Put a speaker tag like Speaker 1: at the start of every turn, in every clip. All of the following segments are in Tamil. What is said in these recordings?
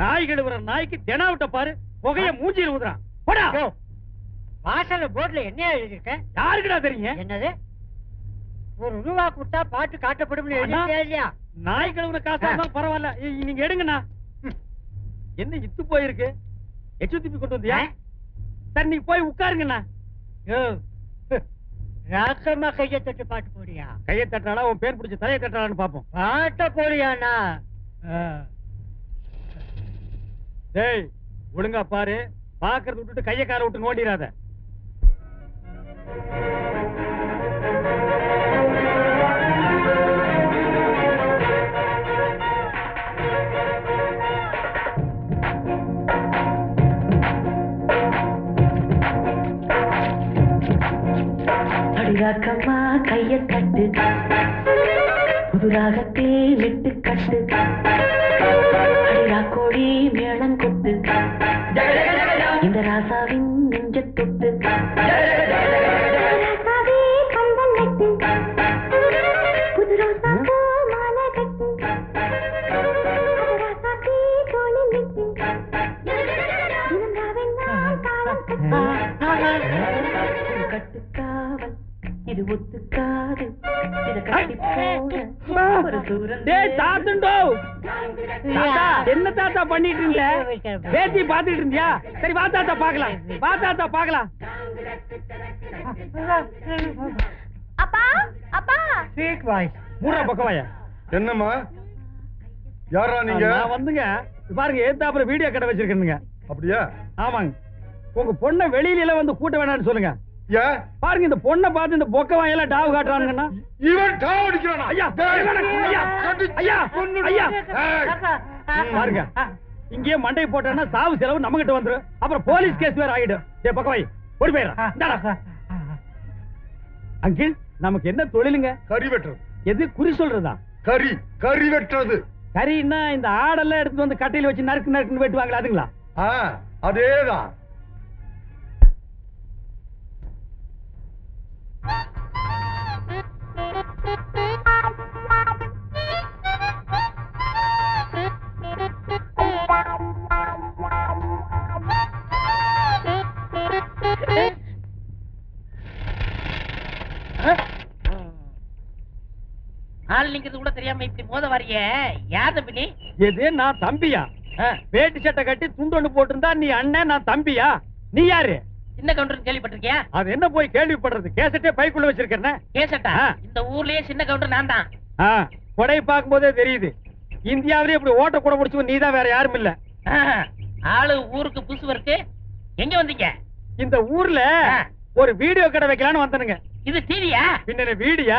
Speaker 1: நாய் கழுவுற நாய்க்கு தெனாவிட்ட பாரு. புகைய மூஞ்சில ஊதுறான். போடா.
Speaker 2: யோ, வாசல்ல போர்டுல என்ன எழுதிருக்க
Speaker 1: யாருக்குடா தெரியுங்க?
Speaker 2: என்னது? ஒரு ரூபா கொடுத்தா பாட்டு காட்டப்படும் இல்லையா?
Speaker 1: நாய் கழுவுற காசா பரவாயில்ல. நீங்க எடுங்கண்ணா. என்ன இத்து போயிருக்கு? எச்சு திருப்பி கொண்டு வந்தியா? சரி நீ போய் உட்காருங்கண்ணா.
Speaker 2: ராக்கமா கைய தட்டு பாட்டு போடியா
Speaker 1: கையை தட்டாளா உன் பேர் பிடிச்ச தலையை தட்டாளான்னு பாப்போம்.
Speaker 2: பாட்ட போடியாண்ணா
Speaker 1: டேய் ஒழுங்கா பாரு. பாக்குறத விட்டுட்டு கைய கார விட்டு நோண்டிராத
Speaker 3: அடிராக்கம்மா கைய தட்டு புதுராகத்தில் விட்டு கட்டு ராசாவின் நெஞ்ச தொட்டு ராசாவே புது மாலை கட்டு கட்டுக்காவல் இது ஒத்துக்காது இத கட்டி போட ஒரு தூரம்
Speaker 1: டேய் தாத்துண்டோ தாத்தா என்ன தாத்தா பண்ணிட்டு இருந்த? பேத்தி பாத்துட்டு இருந்தியா? சரி வா தாத்தா பாக்கலாம் வா தாத்தா பாக்கலாம்
Speaker 3: அப்பா அப்பா.
Speaker 2: ஸ்வீட் வாய்ஸ்
Speaker 1: மூணா பக்கம் வாயா
Speaker 4: என்னம்மா யாரா நீங்க?
Speaker 1: நான் வந்துங்க. பாருங்க ஏத்தாப்புல வீடியோ கடை வச்சிருக்கேனுங்க.
Speaker 4: அப்படியா?
Speaker 1: ஆமாங்க. உங்க பொண்ணை வெளியில எல்லாம் வந்து கூட்ட வேணாம்னு சொல்லுங்க. பாருங்க இந்த பொண்ணை பார்த்து இந்த பொக்க வாயெல்லாம் டாவு காட்டுறானுங்கண்ணா
Speaker 4: இவன் டாவ் அடிக்கிறானா?
Speaker 1: ஐயா ஐயா ஐயா பாருங்க. இங்கேயே மண்டை போட்டோன்னா சாவு செலவு நம்ம கிட்ட வந்துரும். அப்புறம் போலீஸ் கேஸ் வேற ஆயிடும். டேய் பக்கம் வை. ஓடி போயிடுறா. அங்கிள் நமக்கு என்ன தொழிலுங்க?
Speaker 4: கறி வெட்டுறது.
Speaker 1: எது குறி சொல்றதா?
Speaker 4: கறி கறி வெட்டுறது.
Speaker 1: கறின்னா இந்த ஆடெல்லாம் எடுத்து வந்து கட்டையில வச்சு நறுக்கு நறுக்குன்னு வெட்டுவாங்களா அதுங்களா?
Speaker 4: ஆ அதேதான்.
Speaker 5: ஆள் நிக்கிறது கூட தெரியாம இப்படி மோத வரைய. யார் தம்பி நீ
Speaker 1: எது? நான் தம்பியா? வேட்டி சட்டை கட்டி துண்டொன்னு போட்டிருந்தா நீ அண்ணன் நான் தம்பியா? நீ யாரு?
Speaker 5: சின்ன கவுண்டர் கேள்விப்பட்டிருக்கியா?
Speaker 1: அது என்ன போய் கேள்விப்படுறது? கேசட்டே பைக்குள்ள வச்சிருக்கேன்
Speaker 5: கேசட்டா. இந்த ஊர்லயே சின்ன கவுண்டர் நான் தான்.
Speaker 1: கொடை பார்க்கும் போதே தெரியுது. இந்தியாவிலே இப்படி ஓட்ட கூட முடிச்சு நீ தான் வேற யாரும் இல்ல.
Speaker 5: ஆளு ஊருக்கு புதுசு இருக்கு எங்க வந்தீங்க?
Speaker 1: இந்த ஊர்ல. ஒரு வீடியோ கடை வைக்கலாம்னு வந்தனுங்க.
Speaker 5: இது டிவியா
Speaker 1: பின்ன வீடியா.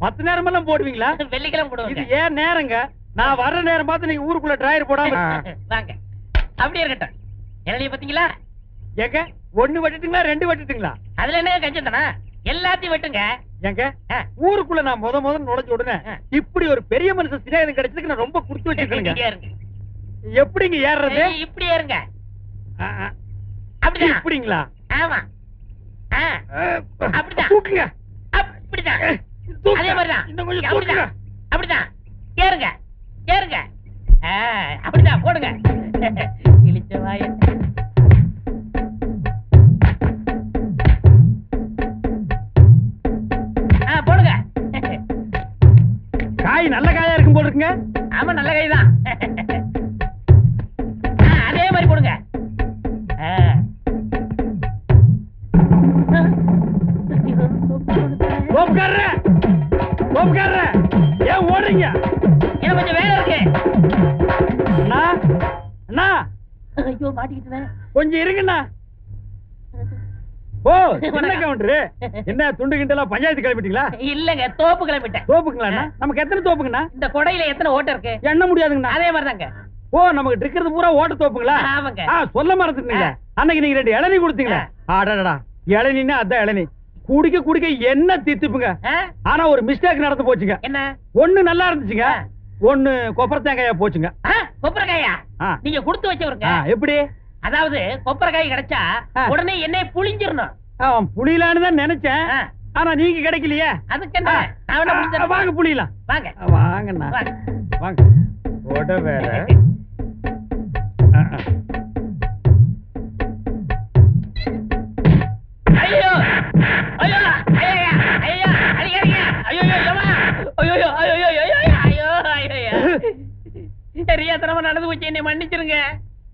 Speaker 1: மத்த நேரமெல்லாம் போடுவீங்களா?
Speaker 5: வெள்ளிக்கிழமை
Speaker 1: இது
Speaker 5: போடுவேங்க
Speaker 1: ஏன் நேரங்க? நான் வர்ற நேரம் பார்த்து நீங்க ஊருக்குள்ள டிராயர் போடாம
Speaker 5: வாங்க. அப்படியே இருக்கட்டும். இளநிய பாத்தீங்களா?
Speaker 1: ஏங்க ஒண்ணு வெட்டுட்டுங்களா ரெண்டு வெட்டுட்டுங்களா?
Speaker 5: அதுல என்ன கஞ்சம் தானா? எல்லாத்தையும் வெட்டுங்க.
Speaker 1: ஏங்க. ஊருக்குள்ள நான் முத முத நுழைஞ்ச உடனே. இப்படி ஒரு பெரிய மனுஷன் சிநேகம் கிடைச்சதுக்கு நான் ரொம்ப குடுத்து
Speaker 5: இருங்க.
Speaker 1: எப்படிங்க ஏறுறது?
Speaker 5: இப்படி ஏறுங்க. அப்படிதான்.
Speaker 1: இப்படிங்களா?
Speaker 5: ஆமா. அப்படிதான். அப்படிதான். அதே மாதிரிதான்.
Speaker 1: இன்னும் கொஞ்சம்
Speaker 5: அப்படிதான். அப்படிதான். ஏறுங்க. ஏறுங்க. ஆ, அப்படிதான். போடுங்க. இழிச்ச வாய. ஆ, போடுங்க.
Speaker 1: காய் நல்ல காயா இருக்கும் போல இருக்குங்க.
Speaker 5: ஆமா நல்ல கைதான் ஆ, மாட்டிக்கிட்டேன்
Speaker 1: கொஞ்சம் இருங்கண்ணா. ஓ என்ன கவுண்டரு என்ன துண்டு கிண்டலாம் பஞ்சாயத்து கிளம்பிட்டீங்களா?
Speaker 5: இல்லங்க தோப்பு கிளம்பிட்டேன்.
Speaker 1: தோப்புங்களா? நமக்கு எத்தனை தோப்புங்கண்ணா?
Speaker 5: இந்த கொடையில எத்தனை ஓட்டை இருக்கு?
Speaker 1: எண்ண முடியாதுங்கண்ணா.
Speaker 5: அதே மாதிரிதாங்க.
Speaker 1: ஓ நமக்கு இருக்கிறது பூரா ஓட்ட தோப்புங்களா?
Speaker 5: ஆமாங்க.
Speaker 1: சொல்ல மறந்துட்டீங்க அன்னைக்கு நீங்க ரெண்டு இளநீ கொடுத்தீங்களா. ஆடாடா இளநீன்னா அதான் இளநீ. குடிக்க குடிக்க என்ன தித்துப்புங்க? ஆனா ஒரு மிஸ்டேக் நடந்து போச்சுங்க.
Speaker 5: என்ன?
Speaker 1: ஒண்ணு நல்லா இருந்துச்சுங்க. ஒண்ணு கொப்பரை தேங்காயா போச்சுங்க
Speaker 5: கொப்பரைக்காயா. நீங்க கொடுத்து வச்சவருங்க.
Speaker 1: எப்படி?
Speaker 5: அதாவது கொப்பரைக்காய் கிடைச்சா. உடனே எண்ணெய் புளிஞ்சிரணும்
Speaker 1: அவன் புளியலான்னு தான் நினைச்சேன். ஆனா நீங்க கிடைக்கலையே.
Speaker 5: அதுக்கு என்ன.
Speaker 1: வாங்க புளியலாம்
Speaker 5: வாங்க.
Speaker 1: வாங்கண்ணா.
Speaker 5: வாங்க.
Speaker 1: வாங்க. கொடை வேற.
Speaker 5: ஐயோ! ஐயோ! ஐயா ஐயா அடிக்காதீங்க ஐயோ ஐயோ ஐயோ ஐயோ ஐயோ ஐயோ ஐயோ தெரியாதனமா நடந்து போச்சு. என்னை மன்னிச்சிருங்க.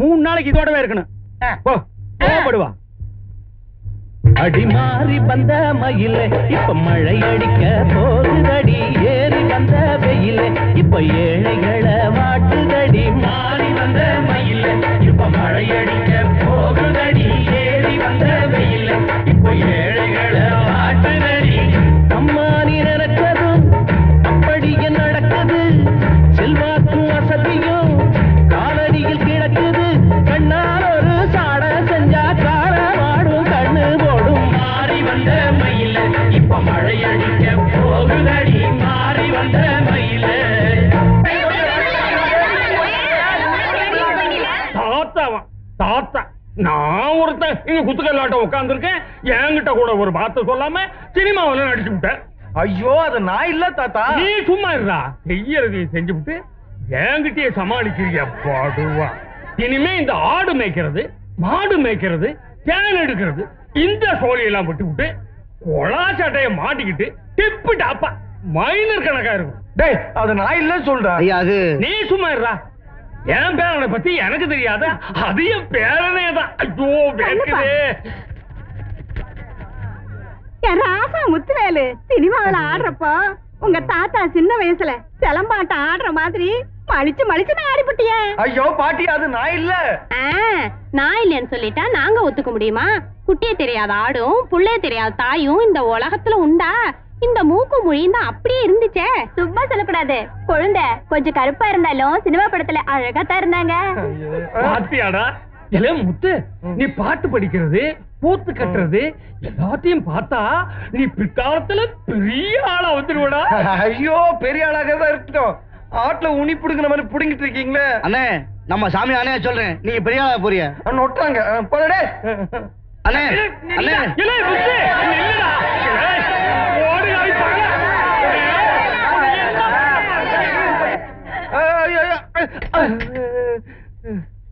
Speaker 1: மூணு நாளைக்கு இதோடவே இருக்கணும். கோவப்படுவா.
Speaker 6: அடிமாறி வந்த மயில இப்ப மழை அடிக்க போகுதடி. ஏறி வந்த வெயில இப்ப ஏழைகளை வாட்டுதடி. மாறி வந்த மயில இப்ப மழை அடிக்க போகுதடி. ஏறி வந்த வெயில இப்ப ஏழைகளை
Speaker 1: நான் ஒருத்தன் இங்க குத்துக்கல்லாட்டம் உட்கார்ந்துருக்கேன் என்கிட்ட கூட ஒரு வார்த்தை சொல்லாம சினிமாவில நடிச்சு விட்டேன்
Speaker 7: ஐயோ அது நான் இல்ல தாத்தா.
Speaker 1: நீ சும்மா இருடா. செய்யறதையும் செஞ்சு விட்டு என்கிட்டயே சமாளிக்கிறீங்க படுவா. இனிமே இந்த ஆடு மேய்க்கிறது மாடு மேய்க்கிறது தேன் எடுக்கிறது இந்த சோழியெல்லாம் விட்டு விட்டு கொலா சட்டைய மாட்டிக்கிட்டு டிப்பு டாப்பா. மைனர் கணக்கா இருக்கும்.
Speaker 7: டேய் அது நான் இல்ல சொல்றேன்
Speaker 6: ஐயா அது
Speaker 1: நீ சும்மா இருடா. என் பேரனை பத்தி எனக்கு தெரியாத? அது என் பேரனே தான் ஐயோ வேக்குதே
Speaker 8: என் ராசா முத்துவேலு சினிமாவுல ஆடுறப்போ உங்க தாத்தா சின்ன வயசுல சிலம்பாட்டம் ஆடுற மாதிரி மலிச்சு மலிச்சு ஆடிப்பட்டியே.
Speaker 7: ஐயோ பாட்டி அது நான் இல்ல.
Speaker 8: நான் இல்லைன்னு சொல்லிட்டா நாங்க ஒத்துக்க முடியுமா? குட்டிய தெரியாத ஆடும் புள்ளைய தெரியாத தாயும் இந்த உலகத்துல உண்டா? இந்த மூக்கு மொழியும் தான் அப்படியே இருந்துச்சே. சும்மா சொல்லக்கூடாது. குழந்தை கொஞ்சம் கருப்பா இருந்தாலும் சினிமா படத்துல அழகா தான் இருந்தாங்க.
Speaker 1: பாத்தியாடா. முத்து நீ பாட்டு படிக்கிறது பூத்து கட்டுறது எல்லாத்தையும் பார்த்தா நீ பிற்காலத்துல பெரிய ஆளா வந்துருவடா.
Speaker 7: ஐயோ பெரிய ஆளாக தான் இருக்கட்டும். ஆட்டுல உனி புடுங்கிற மாதிரி புடுங்கிட்டு இருக்கீங்களே.
Speaker 6: அண்ணே நம்ம சாமி அண்ணே சொல்றேன். நீங்க பெரிய ஆளா போறிய
Speaker 7: நொட்டாங்க போடே
Speaker 6: அண்ணே அண்ணே.
Speaker 1: இல்ல முத்து இல்லடா ஏய், ஓடி ஆய் பாரு.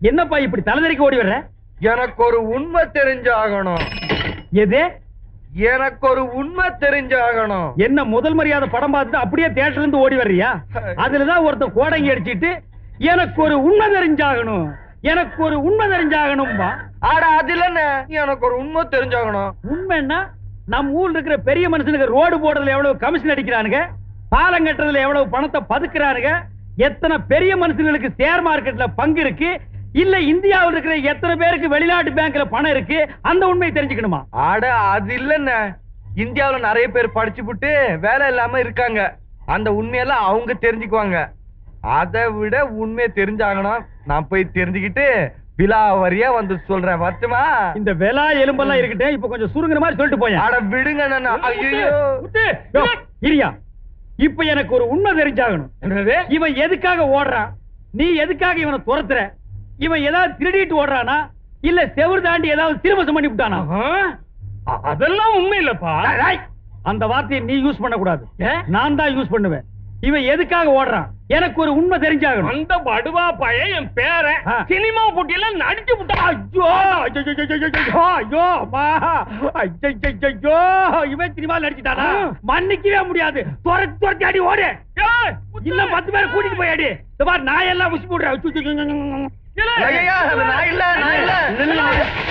Speaker 1: என்னப்பா இப்படி தலைதறிக்கு ஓடி வர்ற?
Speaker 7: எனக்கு ஒரு உண்மை தெரிஞ்சாகணும்.
Speaker 1: எது?
Speaker 7: எனக்கு ஒரு உண்மை தெரிஞ்சாகணும்.
Speaker 1: என்ன முதல் மரியாதை படம் பார்த்துட்டு அப்படியே தியேட்டர்ல இருந்து ஓடி வர்றியா? அதுலதான் ஒருத்தன் கோடங்கி அடிச்சிட்டு எனக்கு ஒரு உண்மை தெரிஞ்சாகணும். எனக்கு ஒரு உண்மை தெரிஞ்சாகணும்பா.
Speaker 7: ஆடா அது இல்லன்னு எனக்கு ஒரு உண்மை தெரிஞ்சாகணும்.
Speaker 1: உண்மைன்னா நம்ம ஊர்ல இருக்கிற பெரிய மனுஷனுக்கு ரோடு போடுறதுல எவ்வளவு கமிஷன் அடிக்கிறானுங்க பாலம் கட்டுறதுல எவ்வளவு பணத்தை பதுக்குறானுங்க எத்தனை பெரிய மனுஷங்களுக்கு ஷேர் மார்க்கெட்ல பங்கு இருக்கு? இல்ல இந்தியாவில் இருக்கிற எத்தனை பேருக்கு வெளிநாட்டு பேங்க்ல பணம் இருக்கு? அந்த உண்மையை தெரிஞ்சுக்கணுமா?
Speaker 7: ஆட அது இல்லைண்ணே. இந்தியாவுல நிறைய பேர் படிச்சு புட்டு வேலை இல்லாம இருக்காங்க. அந்த உண்மையெல்லாம் அவங்க தெரிஞ்சுக்குவாங்க. அதை விட உண்மையை தெரிஞ்சாங்கன்னா நான் போய் தெரிஞ்சுக்கிட்டு விலாவரியா வந்து சொல்றேன். வரட்டுமா
Speaker 1: இந்த வெலா எலும்பெல்லாம் இருக்கட்டும் இப்ப கொஞ்சம் சுருங்குற மாதிரி சொல்லிட்டு போயேன்.
Speaker 7: அட விடுங்க ஐயோ
Speaker 1: இரியா. இப்ப எனக்கு ஒரு உண்மை தெரிஞ்சாகணும். இவன் எதுக்காக ஓடுறான் நீ எதுக்காக இவனை துரத்துற? இவன் ஏதாவது திருடிட்டு ஓடுறானா? இல்ல செவுரு தாண்டி ஏதாவது திருமசம் பண்ணி விட்டானா?
Speaker 9: அதெல்லாம் உண்மை இல்லப்பா.
Speaker 1: அந்த வார்த்தையை நீ யூஸ் பண்ண கூடாது நான் தான் யூஸ் பண்ணுவேன். இவன் எதுக்காக ஓடுறான்? எனக்கு ஒரு உண்மை தெரிஞ்சாகணும்.
Speaker 9: அந்த படுவா பையன் என் பேரன்
Speaker 1: ஆ.
Speaker 9: சினிமா போட்டியில நடிச்சு விட்டான்
Speaker 1: ஐயோ ஐயோ ஐயோ இவன் சினிமா நடிச்சுட்டானா? மன்னிக்கவே முடியாது. துரத்தி துரத்தி அடி ஓடு. இன்னும் பத்து பேர் கூட்டிட்டு போய் அடி. இந்த மாதிரி நான் எல்லாம் உசி போடுறேன்.
Speaker 7: நான் இல்ல நான் இல்ல.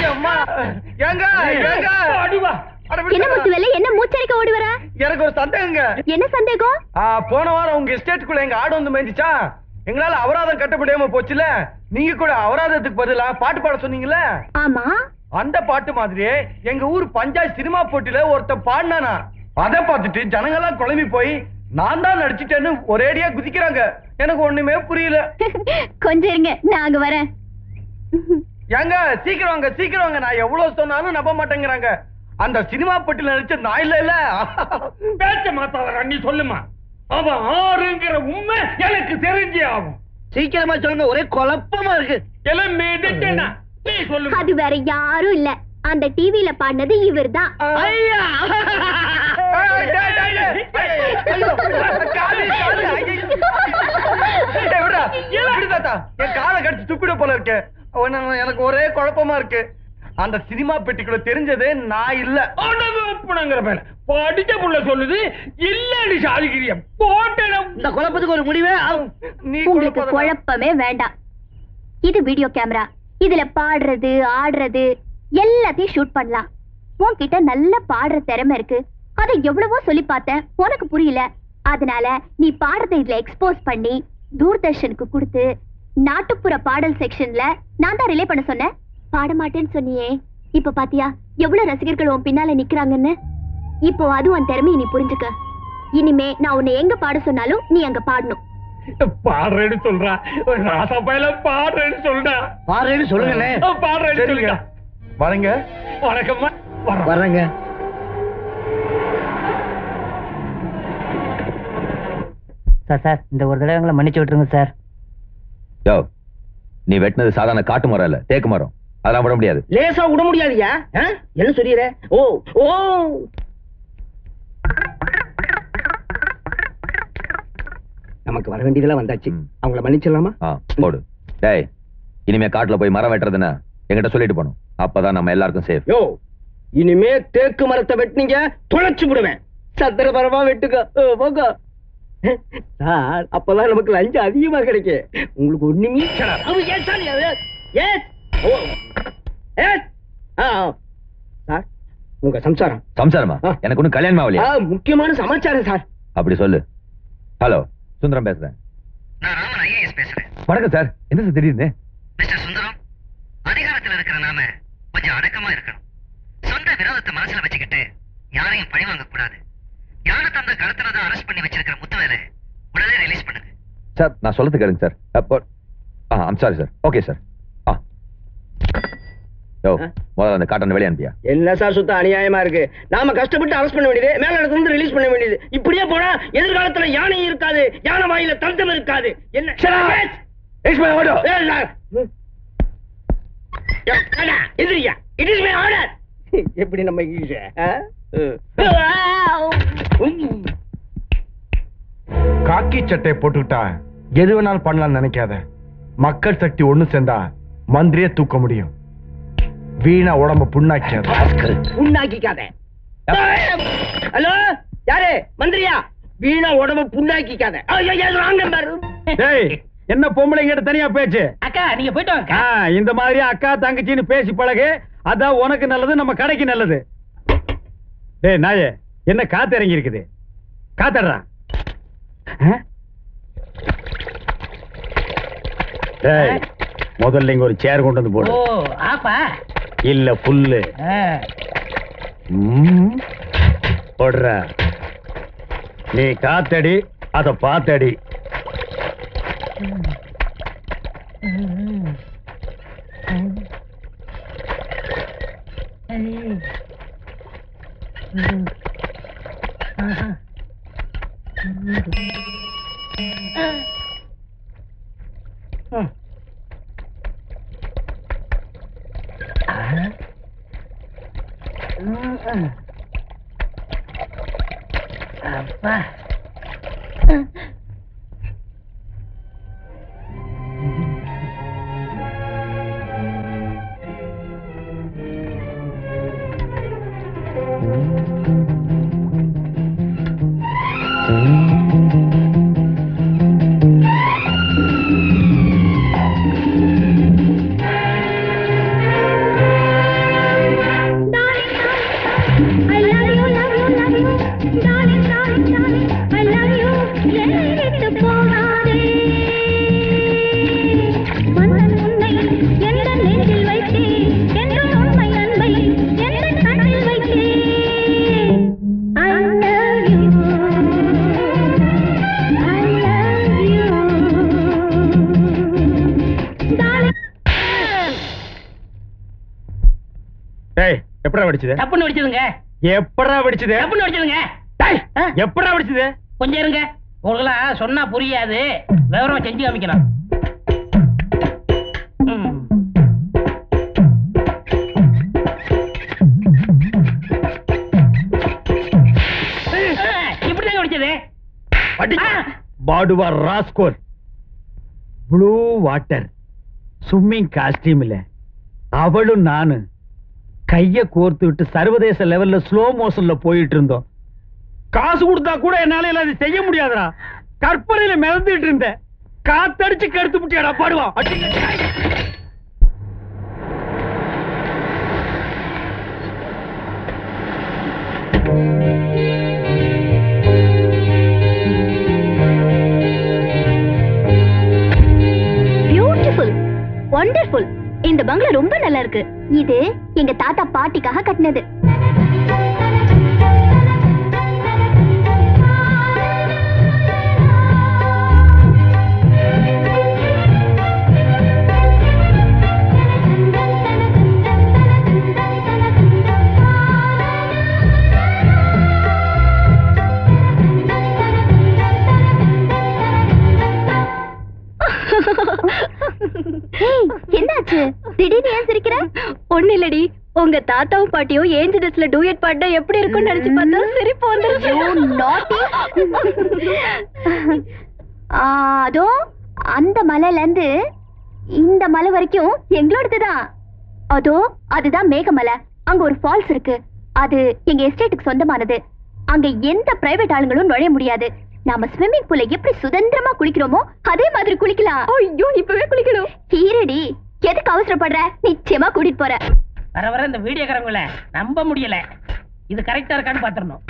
Speaker 7: அம்மா. ஏங்க ஏங்க.
Speaker 9: படுவா.
Speaker 7: அட
Speaker 10: என்ன. முத்து வேலை என்ன மூச்சரிக்க ஓடி வர?
Speaker 7: எனக்கு ஒரு சந்தேகங்க.
Speaker 10: என்ன சந்தேகம்?
Speaker 7: போன வாரம் உங்க எஸ்டேட்டுக்குள்ள எங்க ஆடு வந்து மேய்ஞ்சிச்சா? எங்களால அபராதம் கட்ட முடியாம போச்சுல? நீங்க கூட அபராதத்துக்கு பதிலா பாட்டு பாட சொன்னீங்கல்ல?
Speaker 10: ஆமா.
Speaker 7: அந்த பாட்டு மாதிரியே எங்க ஊர் பஞ்சாயத்து சினிமா போட்டியில ஒருத்தன் பாடினானா? அதை பார்த்துட்டு ஜனங்கெல்லாம் குழம்பி போய் நான் தான் நடிச்சிட்டேன்னு ஒரேடியா குதிக்கிறாங்க. எனக்கு ஒண்ணுமே புரியல.
Speaker 10: கொஞ்சம் இருங்க நான் அங்க வரேன்.
Speaker 7: ஏங்க சீக்கிரம் வாங்க சீக்கிரம் வாங்க. நான் எவ்வளவு சொன்னாலும் நம்ப மாட்டேங்கிறாங்க. அந்த சினிமா போட்டியில நடிச்ச நான் இல்ல இல்ல.
Speaker 9: பேச்ச மாத்தாதடா நீ சொல்லுமா. அவன் ஆறுங்கிற உண்மை எனக்கு தெரிஞ்சே ஆகும்.
Speaker 11: சீக்கிரமா சொல்லுங்க ஒரே குழப்பமா இருக்கு.
Speaker 9: எல்லாம் நீ சொல்லுமா.
Speaker 10: அது வேற யாரும் இல்ல. அந்த டிவில பாடினது.
Speaker 7: விடு தாத்தா. என் காலை கடிச்சு துப்பிட போல இருக்கு. எனக்கு ஒரே குழப்பமா இருக்கு. அந்த சினிமா பெட்டிக்குள்ள தெரிஞ்சது நான் இல்ல.
Speaker 9: அடங்குப்புனங்கிற பேர படிச்ச புள்ள சொல்லுது இல்லடி சாதிக்கிறிய போட்டேன்
Speaker 11: இந்த குழப்பத்துக்கு ஒரு முடிவே
Speaker 7: நீ
Speaker 10: உங்களுக்கு. குழப்பமே வேண்டாம். இது வீடியோ கேமரா இதுல பாடுறது ஆடுறது எல்லாத்தையும் ஷூட் பண்ணலாம். உன்கிட்ட நல்ல பாடுற திறமை இருக்கு. அதை எவ்வளவோ சொல்லி பார்த்தேன். உனக்கு புரியல. அதனால நீ பாடுறதை இதுல எக்ஸ்போஸ் பண்ணி தூர்தர்ஷனுக்கு கொடுத்து நாட்டுப்புற பாடல் செக்ஷன்ல நான் தான் ரிலே பண்ண சொன்னேன். பாட மாட்டேன்னு சொன்னியே. இப்ப பாத்தியா எவ்வளவு ரசிகர்கள் உன் பின்னால நிக்கிறாங்கன்னு? இப்போ அதுவும் உன் திறமையை நீ புரிஞ்சுக்க. இனிமே நான் உன்னை எங்க பாட சொன்னாலும் நீ அங்க பாடணும்.
Speaker 9: பாடுறேன்னு சொல்றா. ராசா பையல பாடுறேன்னு சொல்றா.
Speaker 11: சொல்லுங்கண்ணே
Speaker 9: பாடுறேன்னு சொல்லுங்க.
Speaker 7: வரேங்க.
Speaker 9: வணக்கம்மா.
Speaker 5: சார் சார் இந்த ஒரு தடவை எங்களை மன்னிச்சு விட்டுருங்க சார்.
Speaker 12: யோ நீ வெட்டினது சாதாரண காட்டு மரம் இல்ல தேக்கு மரம். அதெல்லாம் விட முடியாது.
Speaker 11: லேசா விட முடியாதுயா? என்ன சொல்லிடுற ஓ ஓ. நமக்கு வர வேண்டியதெல்லாம் வந்தாச்சு. அவங்கள மன்னிச்சிடலாமா?
Speaker 12: போடு. டேய் இனிமே காட்டுல போய் மரம் வெட்டுறதுன்னா என்கிட்ட சொல்லிட்டு போகணும். அப்பதான் நம்ம எல்லாருக்கும் சேஃப்
Speaker 11: யோ இனிமே தேக்கு மரத்தை வெட்டினீங்க தொலைச்சு விடுவேன். சத்திர வெட்டுங்க ஓ, போங்க. சார் அப்பதான் நமக்கு லஞ்சம் அதிகமா கிடைக்கும் உங்களுக்கு ஒண்ணுமே ஏன் சார் உங்க சம்சாரம்.
Speaker 12: சம்சாரமா?
Speaker 11: ஆ.
Speaker 12: எனக்கு ஒன்னும் கல்யாணம் ஆகலையா.
Speaker 11: முக்கியமான சமாச்சாரம் சார்.
Speaker 12: அப்படி சொல்லு. ஹலோ சுந்தரம் பேசுறேன். வணக்கம் சார். என்ன சார் திடீர்னு?
Speaker 13: மிஸ்டர் சுந்தரம் அதிகாரத்துல இருக்கிற நாம கொஞ்சம் அடக்கமா இருக்கணும். சொந்த விரோதத்தை மனசுல வச்சுக்கிட்டு யாரையும் பழி வாங்க கூடாது யானை தந்த கடத்தினதை அரெஸ்ட் பண்ணி வச்சிருக்கிற முத்துவேலை உடனே ரிலீஸ் பண்ணுங்க.
Speaker 12: சார் நான் சொல்லது கேளுங்க சார். அப்போ ஆ I'm sorry sir okay sir யோ? முதல்ல அந்த காட்டன் வெளியே அனுப்பியா?
Speaker 11: என்ன சார் சுத்த அநியாயமா இருக்கு? நாம கஷ்டப்பட்டு அரெஸ்ட் பண்ண வேண்டியது மேல இடத்துல இருந்து ரிலீஸ் பண்ண வேண்டியது. இப்படியே போனா எதிர்காலத்துல யானை இருக்காது யானை வாயில தந்தம் இருக்காது. என்ன? எதிரியா இட் இஸ் மை ஆர்டர் எப்படி நம்ம இங்கிலீஷ்.
Speaker 7: காக்கி சட்டை போட்டுக்கிட்டா எது வேணாலும் பண்ணலாம்னு நினைக்காத. மக்கள் சக்தி ஒண்ணு சேர்ந்தா மந்திரியே தூக்க முடியும். வீணா உடம்ப புண்ணாக்காத
Speaker 11: புண்ணாக்கிக்காத. ஹலோ யாரு? மந்திரியா? வீணா உடம்ப புண்ணாக்கிக்காத.
Speaker 1: என்ன பொம்பளைங்கிட்ட தனியா பேச்சு?
Speaker 5: அக்கா நீங்க போயிட்டு
Speaker 1: இந்த மாதிரி அக்கா தங்கச்சின்னு பேசி பழகு. அதான் உனக்கு நல்லது நம்ம கடைக்கு நல்லது. டேய் நாயே என்ன காத்து இறங்கி இருக்குது காத்தடுறா? டேய் முதல்ல இங்க ஒரு சேர் கொண்டு வந்து போடு.
Speaker 5: ஆப்பா?
Speaker 1: இல்ல புல்லு. போடுற. நீ காத்தடி அத பாத்தடி.
Speaker 5: அப்பா
Speaker 1: எப்படா வெடிச்சது?
Speaker 5: தப்புன்னு வெடிச்சதுங்க.
Speaker 1: எப்படா வெடிச்சது?
Speaker 5: தப்புன்னு வெடிச்சதுங்க?
Speaker 1: எப்படா வெடிச்சது?
Speaker 5: கொஞ்சம் இருங்க. உங்களுக்கெல்லாம் சொன்னா புரியாது. விவரமா செஞ்சு காமிக்கலாம்.
Speaker 1: பாடுவா ராஸ்கோல். ப்ளூ வாட்டர் ஸ்விம்மிங் காஸ்டியூம்ல அவளும் நானு கைய கோர்த்து விட்டு சர்வதேச லெவல்ல ஸ்லோ மோஷன்ல போயிட்டு இருந்தோம். காசு கொடுத்தா கூட என்னால எல்லாம் செய்ய முடியாதுடா. கற்பனையில மிதந்துட்டு இருந்தேன். காத்தடிச்சு கெடுத்து முட்டியாடா பாடுவா.
Speaker 10: பியூட்டிஃபுல் வண்டர்ஃபுல் இந்த பங்களா ரொம்ப நல்லா இருக்கு. இது எங்க தாத்தா பாட்டிக்காக கட்டினது. ஒண்ணு இல்லடி. உங்க தாத்தாவும் பாட்டியும் ஏஞ்சு ட்ரெஸ்ல டூயட் பாட்டா எப்படி இருக்கும்னு நினைச்சு பார்த்தா சிரிப்பு வந்துருச்சு அதோ அந்த மலையில இருந்து இந்த மலை வரைக்கும் எங்களோடதுதான். அதோ அதுதான் மேகமலை. அங்க ஒரு ஃபால்ஸ் இருக்கு. அது எங்க எஸ்டேட்டுக்கு சொந்தமானது. அங்க எந்த பிரைவேட் ஆளுங்களும் நுழைய முடியாது. நாம ஸ்விம்மிங் பூல்ல எப்படி சுதந்திரமா குளிக்கிறோமோ அதே மாதிரி குளிக்கலாம். ஐயோ இப்பவே குளிக்கணும். ஈரடி எதுக்கு அவசரப்படுற? நிச்சயமா கூட்டிட்டு போற.
Speaker 5: வர வர இந்த வீடியோக்காரங்கள நம்ப முடியல. இது கரெக்டா இருக்கான்னு பாத்துறணும்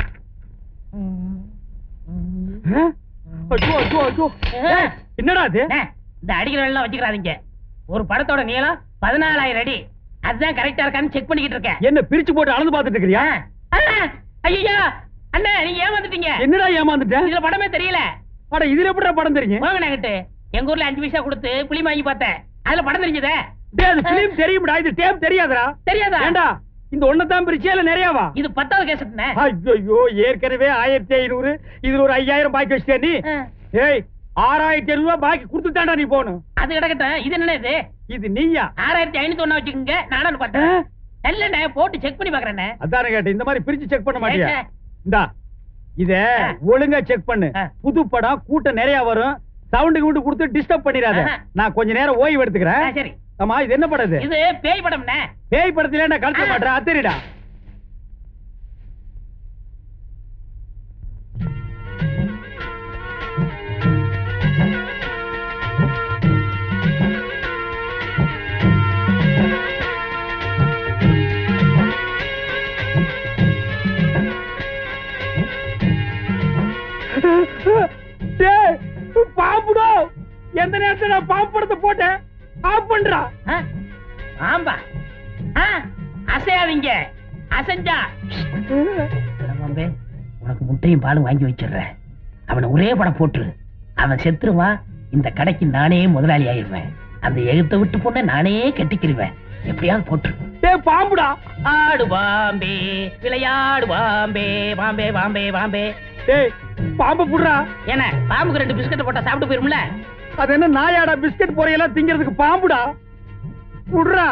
Speaker 1: என்னடா இது?
Speaker 5: இந்த அடிக்கிற எல்லாம் வச்சுக்கிறாதீங்க. ஒரு படத்தோட நீளம் பதினாலாயிரம் அடி. அதுதான் கரெக்டா இருக்கான்னு செக் பண்ணிக்கிட்டு இருக்கேன்.
Speaker 1: என்ன பிரிச்சு போட்டு அளந்து பாத்துட்டு இருக்கிறியா?
Speaker 5: ஐயா அண்ணா நீங்க ஏமாந்துட்டீங்க.
Speaker 1: என்னடா ஏமாந்துட்ட?
Speaker 5: இதுல படமே தெரியல.
Speaker 1: அட இதுல எப்படிடா படம் தெரியும்?
Speaker 5: வாங்க நாங்கிட்டு எங்க ஊர்ல அஞ்சு பைசா கொடுத்து புளி வாங்கி பார்த்தேன். அதுல படம் தெரிஞ்சதே?
Speaker 1: அது பிலிம் தெரியும்டா இது டேப் தெரியாதடா.
Speaker 5: தெரியாதா?
Speaker 1: ஏண்டா இந்த ஒண்ணதான் பிரிச்சியா இல்ல நிறையாவா
Speaker 5: இது பத்தாவது கேசட்னே
Speaker 1: ஐயோ ஏற்கனவே ஆயிரத்தி ஐநூறு இதுல ஒரு ஐயாயிரம் பாக்கி வச்சிட்டியா நீ. ஏய் ஆறாயிரத்தி ஐநூறு ரூபாய் பாக்கி கொடுத்துட்டாண்டா நீ போகணும்
Speaker 5: அது கிடக்கட்டும் இது என்ன இது?
Speaker 1: இது நீயா?
Speaker 5: ஆறாயிரத்தி ஐநூத்தி ஒண்ணா வச்சுக்கோங்க நானும் பார்த்தேன். இல்லண்ணே போட்டு செக் பண்ணி பாக்குறேண்ணே.
Speaker 1: அதானே கேட்டேன் இந்த மாதிரி பிரிச்சு செக் பண்ண மாட்டியா. இந்தா இத ஒழுங்கா செக் பண்ணு. புது படம் கூட்டம் நிறைய வரும். சவுண்டு கிவுண்டு கொடுத்து டிஸ்டர்ப் பண்ணிடாத. நான் கொஞ்ச நேரம் ஓய்வு எடுத்துக்கிறேன்.
Speaker 5: சரி.
Speaker 1: ஆமா இது என்ன படம் இது?
Speaker 5: பேய் படம்ண்ணே.
Speaker 1: பேய் படத்துல நான்
Speaker 5: ஆ.
Speaker 1: மாட்டேன் அத்தரிடா. எந்த நேரத்துல நான் பாம்பு படத்தை போட்டேன்? ஆஃப் பண்றா?
Speaker 5: ஆம்பா. அசையாதீங்க. அசைஞ்சா. பாம்பே உனக்கு முட்டையும் பாலும் வாங்கி வச்சிடுறேன். அவனை ஒரே படம் போட்டுரு. அவன் செத்துருவான். இந்த கடைக்கு நானே முதலாளி ஆயிடுவேன். அந்த எழுத்த விட்டு பொண்ணை நானே கட்டிக்கிருவேன். எப்படியாவது போட்டுரு.
Speaker 1: டேய் பாம்புடா.
Speaker 5: ஆடு பாம்பே விளையாடு பாம்பே பாம்பே பாம்பே பாம்பே.
Speaker 1: டேய் பாம்பு புடுறா.
Speaker 5: என்ன பாம்புக்கு ரெண்டு பிஸ்கட் போட்டா சாப்பிட்டு போயிரும்ல?
Speaker 1: அது என்ன நாயாடா பிஸ்கட் பொரியெல்லாம் திங்கிறதுக்கு பாம்புடா? புடுறா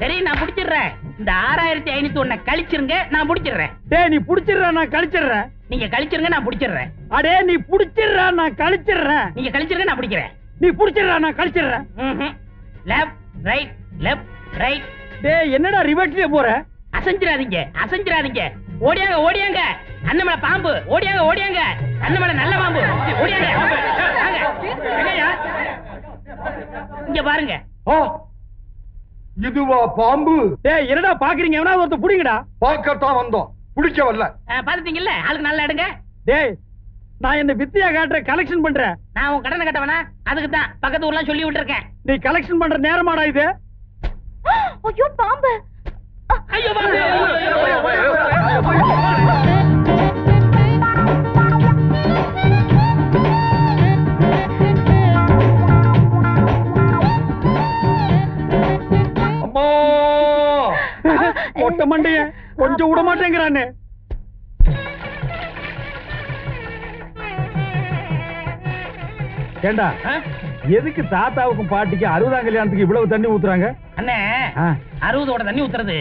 Speaker 5: சரி நான் பிடிச்சிடுறேன் இந்த ஆறாயிரத்தி ஐநூத்தி ஒன்ன கழிச்சிருங்க நான் பிடிச்சிடுறேன்
Speaker 1: டேய் நீ புடிச்சிடுற நான் கழிச்சிடுறேன்.
Speaker 5: நீங்க கழிச்சிருங்க நான் பிடிச்சிடுறேன்
Speaker 1: அடே நீ புடிச்சிடுற நான் கழிச்சிடுறேன்.
Speaker 5: நீங்க கழிச்சிருங்க நான் பிடிக்கிறேன்
Speaker 1: நீ புடிச்சிடுற நான் கழிச்சிடுறேன்.
Speaker 5: லெஃப்ட் ரைட் லெஃப்ட் ரைட்
Speaker 1: டேய் என்னடா ரிவர்ஸ்லயே போற?
Speaker 5: அசைஞ்சிராதீங்க அசைஞ்சிராதீங்க ஓடியாங்க ஓடியாங்க. அண்ணமலை பாம்பு. ஓடியாங்க ஓடியாங்க. அண்ணமலை நல்ல பாம்பு. ஓடியாங்க? இங்க பாருங்க
Speaker 4: இதுவா பாம்பு
Speaker 1: டேய் என்னடா பாக்குறீங்க எவனா ஒருத்த புடிங்கடா
Speaker 4: பார்க்கத்தான் வந்தோம் பிடிக்க வரல
Speaker 5: ஆ, பாத்துட்டீங்கல்ல ஆளுக்கு நல்லா எடுங்க
Speaker 1: டேய் நான் இந்த வித்தியா காட்டுற கலெக்ஷன் பண்றேன்
Speaker 5: நான் உன் கடனை கட்டவனா அதுக்கு தான் பக்கத்து ஊர்லாம் சொல்லி விட்டுருக்கேன்
Speaker 1: நீ கலெக்ஷன் பண்ற நேரமாடா இது
Speaker 14: ஐயோ பாம்பு
Speaker 5: ஐயோ பாம்பு
Speaker 1: மொட்டை மண்டைய கொஞ்சம் விட மாட்டேங்கிறானே. ஏண்டா? எதுக்கு தாத்தாவுக்கும் பாட்டிக்கு அறுபதாம் கல்யாணத்துக்கு இவ்வளவு தண்ணி ஊத்துறாங்க?
Speaker 5: அண்ணே அறுபதோட தண்ணி ஊத்துறது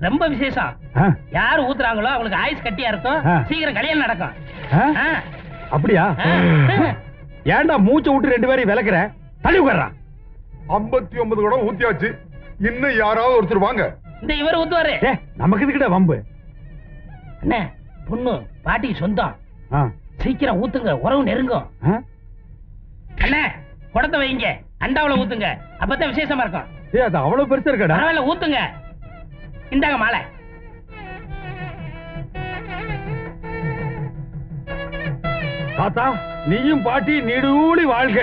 Speaker 5: ரொம்ப விசேஷம். யாரு ஊத்துறாங்களோ அவங்களுக்கு ஆயுஸ் கட்டியா இருக்கும். சீக்கிரம் கல்யாணம் நடக்கும்.
Speaker 1: அப்படியா?
Speaker 5: ஆ.
Speaker 1: ஏன்டா மூச்சை விட்டு ரெண்டு பேரையும் விளக்குற தள்ளி உட்கார்றான்
Speaker 4: ஐம்பத்தி ஒன்பது கூட ஊத்தியாச்சு. இன்னும் யாராவது ஒருத்தர் வாங்க.
Speaker 5: இந்த இவர் ஊத்துவாரு
Speaker 1: நமக்கு இதுக்கிட்ட வம்பு?
Speaker 5: அண்ணே பொண்ணு பாட்டி சொந்தம். சீக்கிரம் ஊத்துங்க உறவு நெருங்கும்? அண்ணே குடத்தை வைங்க அண்டாவுல ஊத்துங்க. அப்பதான் விசேஷமா இருக்கும்.
Speaker 1: அது அவ்வளவு பெருசா இருக்கடா?
Speaker 5: பரவாயில்ல ஊத்துங்க. இந்தாங்க மாலை.
Speaker 1: தாத்தா நீயும் பாட்டி நீடூழி வாழ்க.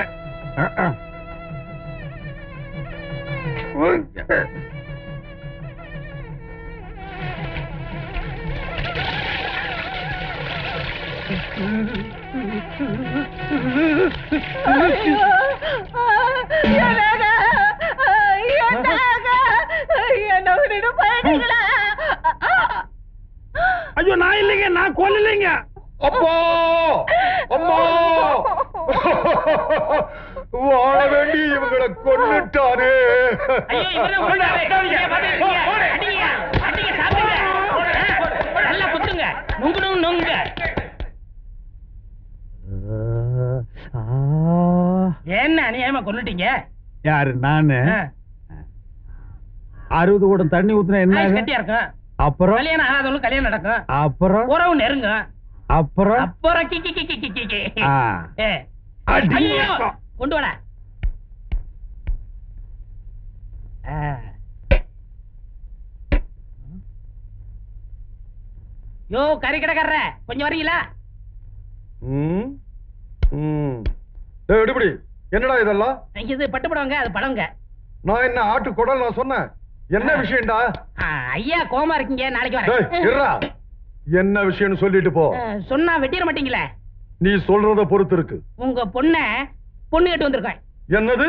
Speaker 1: ஐயோ நான் இல்லைங்க நான் கொல்லலைங்க
Speaker 4: அப்பா அம்மா வாழ வேண்டி இவங்களை கொன்னுட்டாரு
Speaker 5: ஐயோ இவர்தான் கொண்டாரு. இங்க பாத்துக்கிட்டீங்க. அடிங்க, அடிங்க, சாப்பிடுங்க. ஆ, நல்லா குத்துங்க நுங்கு நுங்கு நுங்குங்க என்ன அநியாயமா கொன்னுட்டீங்க
Speaker 1: யாரு நானு அறுபது கூடம் தண்ணி ஊத்துனா என்ன?
Speaker 5: கட்டியா இருக்கும்
Speaker 1: அப்புறம்
Speaker 5: கல்யாணம் ஆகாதவங்களுக்கு கல்யாணம் நடக்கும்
Speaker 1: அப்புறம்
Speaker 5: உறவு நெருங்கும்
Speaker 1: அப்புறம்
Speaker 5: அப்புறம் கி கி கி கி கி கி கி.
Speaker 1: ஆ.
Speaker 5: ஏ.
Speaker 1: அடி.
Speaker 5: ஐயோ, கொண்டு வாடா. யோ கறி கடைக்காரர கொஞ்சம் வரீங்களா
Speaker 4: ம், ம். டேய், எடுபடி என்னடா இதெல்லாம்?
Speaker 5: இது பட்டு படவங்க அது படவங்க
Speaker 4: நான் என்ன ஆட்டு குடல் நான் சொன்னேன்? என்ன விஷயம்டா?
Speaker 5: ஐயா கோமா இருக்கீங்க நாளைக்கு
Speaker 4: டேய்,
Speaker 5: வரேன்.
Speaker 4: என்ன விஷயம்னு சொல்லிட்டு போ.
Speaker 5: சொன்னா வெட்டிட மாட்டீங்களே?
Speaker 4: நீ சொல்றத பொறுத்து இருக்கு.
Speaker 5: உங்க பொண்ண பொண்ணு கேட்டு வந்திருக்கேன்.
Speaker 4: என்னது?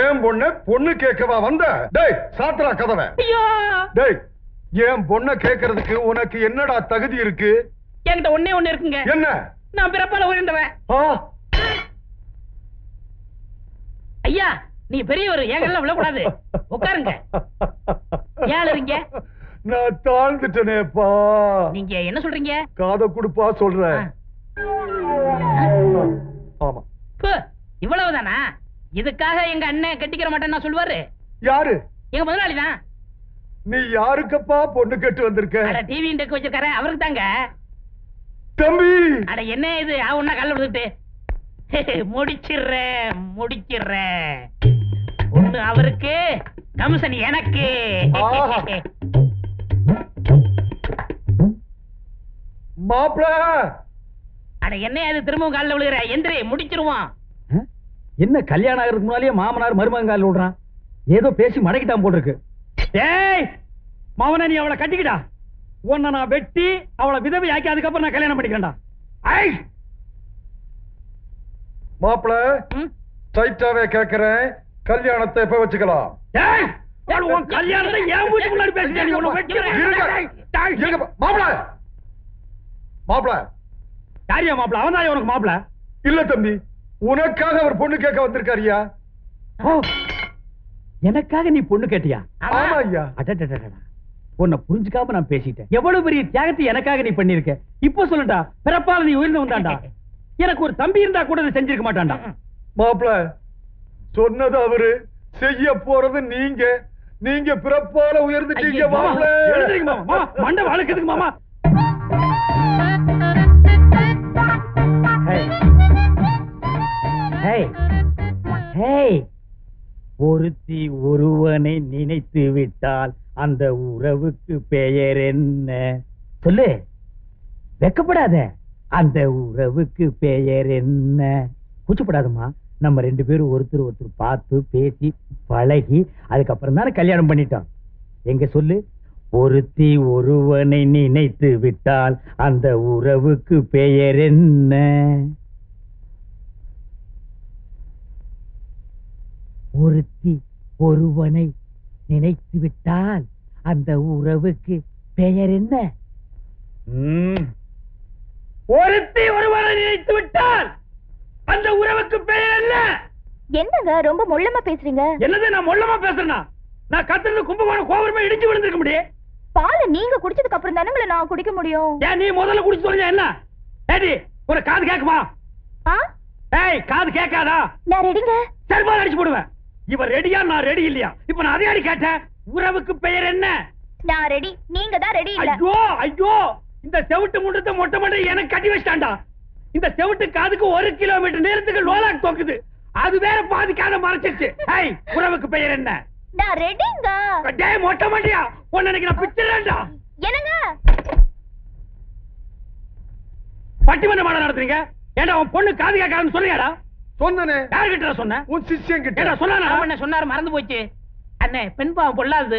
Speaker 4: ஏன் பொண்ண பொண்ணு கேட்கவா வந்த? டேய் சாத்துறா கதவை.
Speaker 5: ஐயோ!
Speaker 4: டேய் ஏன் பொண்ண கேக்குறதுக்கு உனக்கு என்னடா தகுதி இருக்கு?
Speaker 5: என்கிட்ட ஒண்ணே ஒண்ணு இருக்குங்க.
Speaker 4: என்ன?
Speaker 5: நான் பிறப்பால உயர்ந்தவன்? ஐயா நீ பெரியவர் ஏங்கெல்லாம் விழக்கூடாது. உட்காருங்க. ஏன் அழுறீங்க?
Speaker 4: நான் தாழ்ந்துட்டனேப்பா.
Speaker 5: நீங்க என்ன சொல்றீங்க?
Speaker 4: காத குடுப்பா சொல்றேன். ஆமா.
Speaker 5: இவ்வளவுதானா? இதுக்காக எங்க அண்ணன் கட்டிக்கிற மாட்டேன்னு சொல்லுவாரு.
Speaker 4: யாரு?
Speaker 5: எங்க முதலாளி தான்.
Speaker 4: நீ யாருக்கப்பா பொண்ணு கேட்டு வந்திருக்க?
Speaker 5: டிவி டெக் வச்சிருக்காரு அவருக்கு தாங்க
Speaker 4: தம்பி!
Speaker 5: அட என்ன இது? ஆவுன்னா கல்ல விடுத்துட்டு முடிச்சிடுறேன் முடிச்சிடுறேன். ஒண்ணு அவருக்கு கமிஷன் எனக்கு.
Speaker 4: மாப்பிள.
Speaker 5: அட என்ன அது திரும்பவும் காலில் விழுகிற? எந்திரி முடிச்சிருவான்
Speaker 1: என்ன கல்யாணம் ஆகிறதுக்கு முன்னாலேயே மாமனார் மருமகன் காலில் விடுறான் ஏதோ பேசி மடக்கிட்டான் போல் இருக்கு ஏய் மாவன நீ அவளை கட்டிக்கிட்டா உன்னை நான் வெட்டி அவளை விதவை ஆக்கி அதுக்கப்புறம் நான் கல்யாணம் பண்ணிக்கிறேன்டா. ஐ
Speaker 4: மாப்பிள ஸ்ட்ரைட்டாவே கேக்குறேன் கல்யாணத்தை எப்ப வச்சுக்கலாம்?
Speaker 1: கல்யாணத்தை ஏன் வீட்டு முன்னாடி.
Speaker 4: இருங்க, மாப்பிள. மாப்பிள.
Speaker 1: யாரியா மாப்பிள? அவன் தான் உனக்கு மாப்பிள?
Speaker 4: இல்ல தம்பி உனக்காக அவர் பொண்ணு கேட்க வந்திருக்காருயா
Speaker 1: எனக்காக நீ பொண்ணு கேட்டியா?
Speaker 4: ஆமா ஐயா.
Speaker 1: உன்னை புரிஞ்சுக்காம நான் பேசிட்டேன். எவ்வளவு பெரிய தியாகத்தை எனக்காக நீ பண்ணிருக்க இப்போ சொல்லுடா பிறப்பால நீ உயர்ந்து வந்தாண்டா? எனக்கு ஒரு தம்பி இருந்தா கூட இதை செஞ்சிருக்க மாட்டான்டா.
Speaker 4: மாப்பிள சொன்னது அவரு. செய்ய போறது நீங்க. நீங்க பிறப்பால உயர்ந்துட்டீங்க
Speaker 1: மாமா,
Speaker 4: மாப்பிள.
Speaker 1: எழுந்திருங்க மாமா. மண்டை வழுக்குதுங்க மாமா. ஹேய். ஹேய். ஹேய். ஒருத்தி ஒருவனை நினைத்து விட்டால் அந்த உறவுக்கு பெயர் என்ன? சொல்லு. வெக்கப்படாத. அந்த உறவுக்கு பெயர் என்ன? கூச்சப்படாதம்மா. நம்ம ரெண்டு பேரும் ஒருத்தர் ஒருத்தர் பார்த்து பேசி பழகி அதுக்கப்புறம் தானே கல்யாணம் பண்ணிட்டோம். எங்க சொல்லு? ஒருத்தி ஒருவனை நினைத்து விட்டால் அந்த உறவுக்கு பெயர் என்ன? ஒருத்தி ஒருவனை நினைத்து விட்டால் அந்த உறவுக்கு பெயர் என்ன? ஒருத்தி ஒருவனை நினைத்து விட்டால் அந்த உறவுக்கு பெயர் என்ன?
Speaker 10: என்னங்க ரொம்ப மொள்ளமா பேசுறீங்க?
Speaker 1: என்னது நான் மொள்ளமா பேசுறேனா? நான் கத்துறது கும்பகோணம் கோபுரமே இடிச்சு விழுந்திருக்க முடியும்.
Speaker 10: பாலை நீங்க குடிச்சதுக்கு அப்புறம் தானே நான் குடிக்க முடியும்?
Speaker 1: ஏன் நீ முதல்ல குடிச்சு சொல்லுங்க என்ன? ஏடி ஒரு காது கேக்குமா? ஏய் காது கேட்காதா?
Speaker 10: நான் ரெடிங்க.
Speaker 1: செருப்பால் அடிச்சு போடுவேன். இவன் ரெடியா நான் ரெடி இல்லையா? இப்ப நான் அதே அடி கேட்டேன்? உறவுக்கு பெயர் என்ன?
Speaker 10: நான் ரெடி. நீங்க தான் ரெடி இல்ல.
Speaker 1: ஐயோ ஐயோ! இந்த செவிட்டு முண்டத்தை மொட்டை மொட்டை எனக்கு கட்டி வச்சிட்டான்டா. இந்த செவிட்டு காதுக்கு ஒரு கிலோமீட்டர் நேரத்துக்கு லோலாக் தொக்குது. அது வேற பாதி காதை மறைச்சிருச்சு. ஏய் உறவுக்கு பெயர் என்ன?
Speaker 10: நான் ரெடிங்க.
Speaker 1: டேய் மொட்டை மண்டியா உன்னை இன்னைக்கு நான் பிச்சிடறேன்டா.
Speaker 10: என்னங்க?
Speaker 1: பட்டிமன்ற மாடம் நடத்துறீங்க? ஏன்டா உன் பொண்ணு காது கேட்காதுன்னு சொல்றியாடா?
Speaker 4: சொன்னனே.
Speaker 1: யாருகிட்ட சொன்ன?
Speaker 4: உன் சிஷ்யன்
Speaker 1: ஏடா
Speaker 4: கிட்ட
Speaker 1: சொன்னானா
Speaker 5: என்ன சொன்னாரு மறந்து போச்சு. அண்ணே பெண் பாவம் பொல்லாது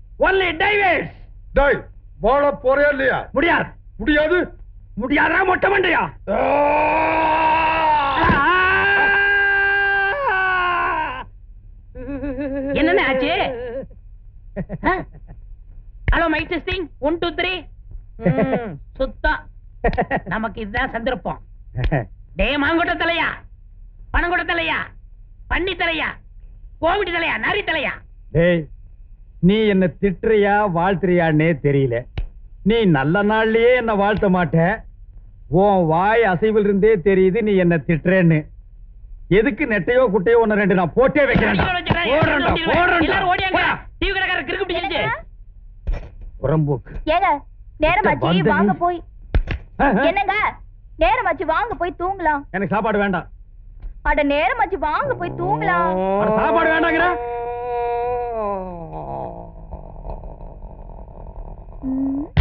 Speaker 1: only dives
Speaker 4: டேய் வாழ போறியா இல்லையா?
Speaker 1: முடியாது.
Speaker 4: முடியாது?
Speaker 1: முடியாதா மொட்டை மண்டையா
Speaker 5: என்னண்ணே ஆச்சு? Hello mic testing one two three சுத்தம். நமக்கு இதுதான் சந்தர்ப்பம். டே மாங்கொட்ட தலையா? பணங்கொட்ட தலையா? பன்னி தலையா? கோவிடி தலையா? நரி தலையா?
Speaker 1: டேய் நீ என்ன திட்டுறியா வாழ்த்துறியான்னே தெரியல. நீ நல்ல நாள்லயே என்ன வாழ்த்த மாட்ட. உன் வாய் அசைவில் இருந்தே தெரியுது நீ என்ன திட்டுறேன்னு. எதுக்கு நெட்டையோ குட்டையோ ஒன்னு ரெண்டு நான் போட்டே
Speaker 5: பிடிச்சிருச்சு.
Speaker 1: புறம்போக்கு
Speaker 10: ஏங்க நேரமாச்சு வாங்க போய். என்னங்க? நேரமாச்சு வாங்க போய் தூங்கலாம்.
Speaker 1: எனக்கு சாப்பாடு வேண்டாம்.
Speaker 10: அட நேரமாச்சு வாங்க போய் தூங்கலாம்.
Speaker 1: அட, சாப்பாடு வேண்டாங்கிற?
Speaker 10: Uh.